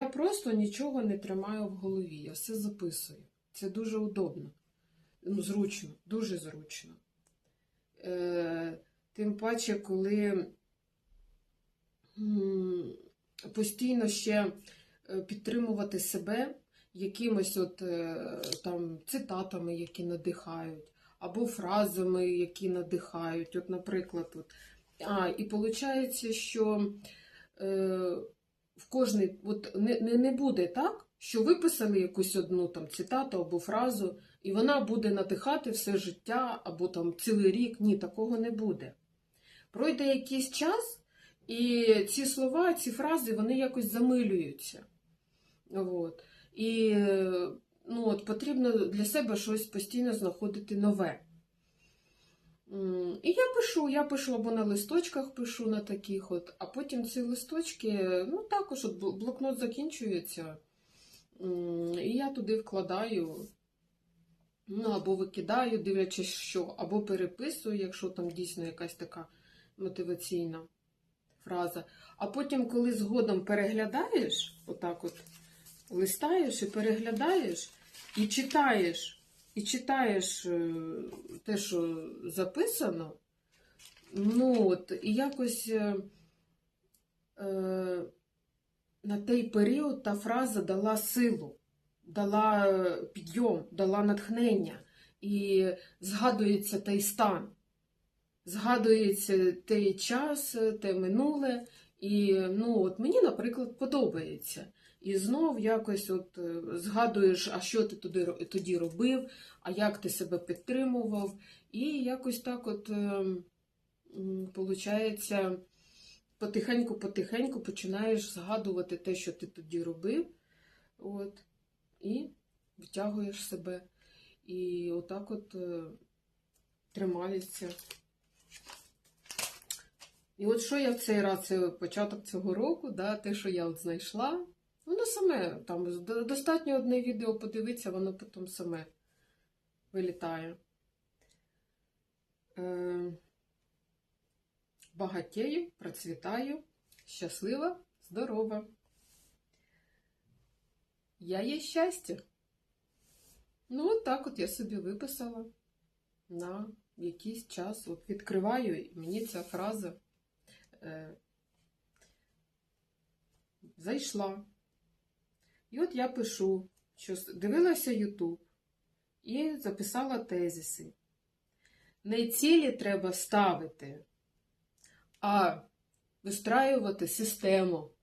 Я просто нічого не тримаю в голові, я все записую. Це дуже удобно. Ну, зручно, дуже зручно. Е, тим паче, коли постійно ще е, підтримувати себе якимось от е, там цитатами, які надихають, або фразами, які надихають. От, наприклад, от. А, і виходить, що е, кожний, от не, не, буде так, що виписали якусь одну там цитату або фразу, і вона буде надихати все життя або там цілий рік. Ні, такого не буде. Пройде якийсь час, і ці слова, ці фрази, вони якось замилюються. От. І ну, от, потрібно для себе щось постійно знаходити нове. І я пишу, я пишу або на листочках пишу на таких, от, а потім ці листочки, ну також от блокнот закінчується, і я туди вкладаю, ну або викидаю, дивлячись, що, або переписую, якщо там дійсно якась така мотиваційна фраза. А потім, коли згодом переглядаєш, отак от листаєш і переглядаєш, і читаєш, і читаєш е, те, що записано, ну от, і якось е, е, на той період та фраза дала силу, дала е, підйом, дала натхнення, і згадується той стан, згадується той час, те минуле. І ну, от мені, наприклад, подобається. І знов якось от е, згадуєш, а що ти тоді, тоді робив, а як ти себе підтримував. І якось так от, виходить, потихеньку-потихеньку починаєш згадувати те, що ти тоді робив, от, і втягуєш себе. І отак от е, тримаєшся. І от що я в цей раз, це початок цього року, да, те, що я от знайшла, воно саме, там достатньо одне відео подивитися, воно потім саме вилітає. Е, багатєю, процвітаю, щаслива, здорова. Я є щастя. Ну, от так от я собі виписала на якийсь час. От відкриваю, і мені ця фраза е, зайшла. І от я пишу, що дивилася Ютуб і записала тезиси. Не цілі треба ставити, а вистраювати систему.